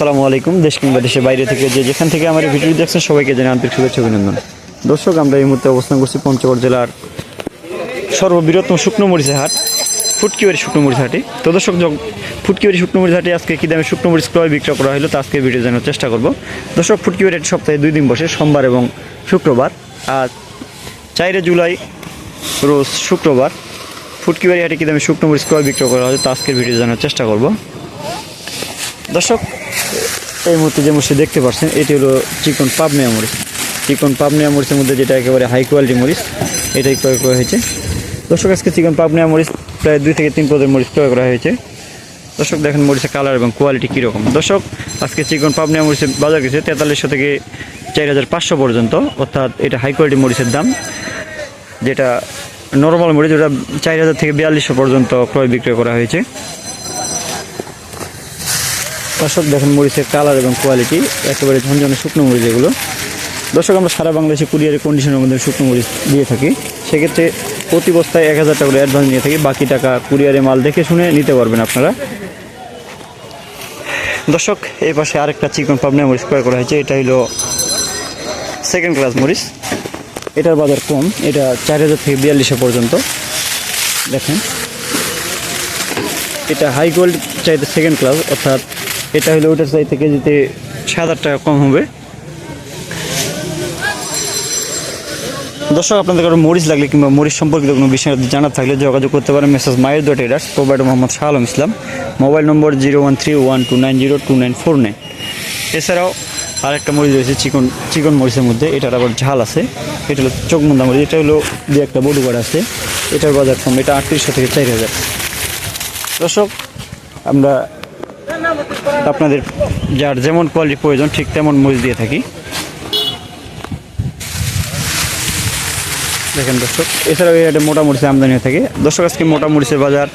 আসসালামু আলাইকুম, দেশ কিংবা দেশের বাইরে থেকে যে যেখান থেকে আমার ভিডিও দেখছেন, সবাইকে জানাই আন্তরিক শুভেচ্ছা অভিনন্দন। দর্শক, আমরা এই মুহূর্তে অবস্থান করছি পঞ্চগড় জেলার সর্ববৃহত্তম শুকনো মরিচের হাট, ফুটকিবাড়ি শুকনো মরিচ হাটে। তো দর্শক ফুটকিবাড়ি শুকনো মরিচ হাটে আজকে কী দামে শুকনো মরিচ ক্রয় বিক্রয় করা হলো, তা আজকে ভিডিও জানার চেষ্টা করব। দর্শক, ফুটকিবাড়ি হাট সপ্তাহে দুই দিন বসে, সোমবার এবং শুক্রবার। আর চারে জুলাই, রোজ শুক্রবার। ফুটকিবাড়ি হাটে কী দামে শুকনো মরিচ ক্রয় বিক্রয় করা হয় তা আজকের ভিডিও জানার চেষ্টা করব। দর্শক এই মুহূর্তে যে মরিচ দেখতে পাচ্ছেন এটি হলো চিকন পাবনিয়া মরিচ। চিকন পাবনিয়া মরিচের মধ্যে যেটা একেবারে হাই কোয়ালিটি মরিচ, এটাই ক্রয় করা হয়েছে। দর্শক, আজকে চিকন পাবনিয়া মরিচ প্রায় দুই থেকে তিন পদের মরিচ ক্রয় করা হয়েছে। দর্শক, দেখেন মরিচের কালার এবং কোয়ালিটি কীরকম। দর্শক, আজকে চিকন পাবনিয়া মরিচের বাজার গেছে তেতাল্লিশশো থেকে চার হাজার পাঁচশো পর্যন্ত, অর্থাৎ এটা হাই কোয়ালিটি মরিচের দাম। যেটা নর্মাল মরিচ, ওটা চার হাজার থেকে বিয়াল্লিশশো পর্যন্ত ক্রয় বিক্রয় করা হয়েছে। দর্শক, দেখেন মরিচের কালার এবং কোয়ালিটি একেবারে ঝনঝনে শুকনো মরিচ এগুলো। দর্শক, আমরা সারা বাংলাদেশে কুরিয়ারের কন্ডিশনের মধ্যে শুকনো মরিচ দিয়ে থাকি। সেক্ষেত্রে প্রতি বস্তায় এক হাজার টাকা করে অ্যাডভান্স নিয়ে থাকি। বাকি টাকা কুরিয়ারে মাল দেখে শুনে নিতে পারবেন আপনারা। দর্শক, এই পাশে আরেকটা চিকন পাবনা মরিচ ক্রয় করা হয়েছে। এটা হলো সেকেন্ড ক্লাস মরিচ। এটার বাজার কম। এটা চার হাজার থেকে বিয়াল্লিশে পর্যন্ত। দেখেন। এটা হাই গোল্ড চাইতে সেকেন্ড ক্লাস অর্থাৎ এটা হলো ওটার চাইতে কেজিতে সাত হাজার টাকা কম হবে। দর্শক, আপনাদের কারও মরিচ লাগলে কিংবা মরিচ সম্পর্কিত কোনো বিষয় জানার থাকলে যোগাযোগ করতে পারেন মেসেজ মায়ের dot এডার্স provider Mohammad Shah Alam Islam. Mobile number zero one three one two nine zero two nine four nine. এছাড়াও আরেকটা মরিচ রয়েছে, চিকন চিকন মরিচের মধ্যে। এটার আবার ঝাল আছে। এটা হলো চোখমুন্দা মরিচ। এটা হলো দু একটা বডুগাড় আছে। এটার বাজার কম। এটা আটত্রিশশো থেকে চার হাজার। দর্শক, আমরা আপনাদের যার যেমন কোয়ালিটি প্রয়োজন, ঠিক তেমন মরিচ দিয়ে থাকি। দেখেন দর্শক, এছাড়াও এই হাটে আমদানি হয়ে থাকে। দর্শক, আজকে মোটা বাজার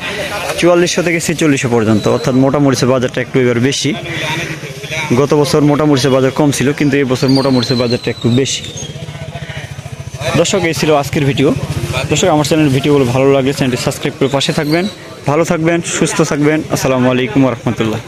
চুয়াল্লিশশো থেকে ছেচল্লিশশো পর্যন্ত, অর্থাৎ মোটা বাজারটা একটু এবার বেশি। গত বছর মোটা বাজার কম ছিল, কিন্তু এই বছর মোটা বাজারটা একটু বেশি। দর্শক, এই ছিল আজকের ভিডিও। দর্শক, আমার চ্যানেল ভিডিওগুলো ভালো লাগলে চ্যানেলটি সাবস্ক্রাইব করে পাশে থাকবেন। ভালো থাকবেন, সুস্থ থাকবেন। আসসালামু আলাইকুম রহমতুল্লাহ।